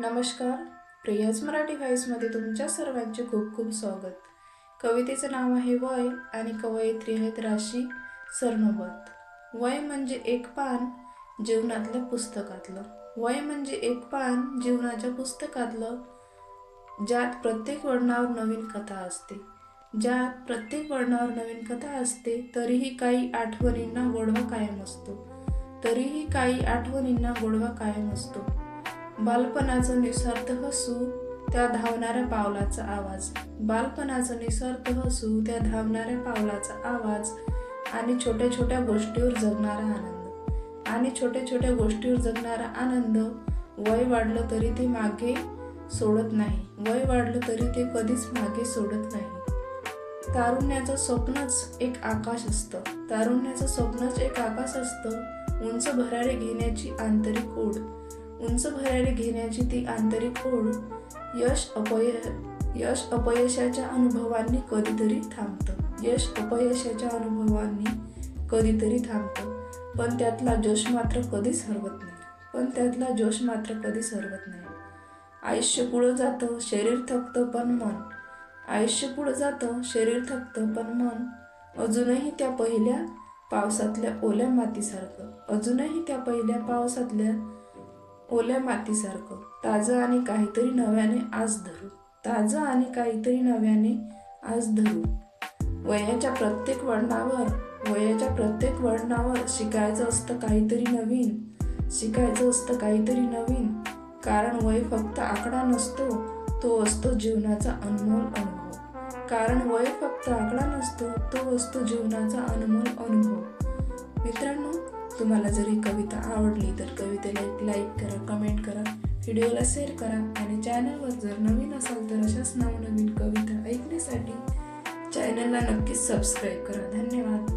नमस्कार. प्रियाज मराठी व्हॉईसमध्ये तुमच्या सर्वांचे खूप खूप स्वागत. कवितेचं नाव आहे वय आणि कवयित्री आहेत राशी सरनोबत. वय म्हणजे एक पान जीवनातल्या पुस्तकातलं. वय म्हणजे एक पान जीवनाच्या पुस्तकातलं ज्यात प्रत्येक वर्णावर नवीन कथा असते. ज्यात प्रत्येक वर्णावर नवीन कथा असते तरीही काही आठवणींना गोडवा कायम असतो. तरीही काही आठवणींना गोडवा कायम असतो. बालपणाचं निस्वार्थ हसू त्या धावणाऱ्या पावलाचा आवाज. बालपणाचं निस्वार्थ हसू त्या धावणाऱ्या पावलाचा आवाज आणि छोट्या छोट्या गोष्टीवर जगणारा आनंद. आणि छोट्या छोट्या गोष्टीवर जगणारा आनंद वय वाढलं तरी ते मागे सोडत नाही. वय वाढलं तरी ते कधीच मागे सोडत नाही. तारुण्याचं स्वप्नच एक आकाश असतं. तारुण्याचं स्वप्नच एक आकाश असतं. उंच भरारी घेण्याची आंतरिक ओढ. उंच भरारी घेण्याची ती आंतरिक ओढ यश अपय यश अपयशाच्या अनुभवांनी कधीतरी थांबतं. यश अपयशाच्या अनुभवांनी कधीतरी थांबतं. पण त्यातला जोश मात्र कधीच हरवत नाही. पण त्यातला जोश मात्र कधीच हरवत नाही. आयुष्य पुढं जातं शरीर थकतं पण मन. आयुष्य पुढं जातं शरीर थकतं पण मन. अजूनही त्या पहिल्या पावसातल्या ओल्या मातीसारखं. अजूनही त्या पहिल्या पावसातल्या ओल्या मातीसारखं ताजं आणि काहीतरी नव्याने आज धरू. ताजं आणि काहीतरी नव्याने आज धरू. वयाच्या प्रत्येक वळणावर वयाच्या प्रत्येक वळणावर शिकायचं असतं काहीतरी नवीन. शिकायचं असतं काहीतरी नवीन. कारण वय फक्त आकडा नसतो तो असतो जीवनाचा अनमोल अनुभव. कारण वय फक्त आकडा नसतो तो असतो जीवनाचा अनमोल अनुभव. मित्रांनो तुम्हाला जर ही कविता आवडली तर कवितेला एक लाईक करा कमेंट करा व्हिडिओला शेअर करा आणि चॅनलवर जर नवीन असाल तर अशाच नवनवीन कविता ऐकण्यासाठी चॅनलला नक्कीच सबस्क्राईब करा. धन्यवाद.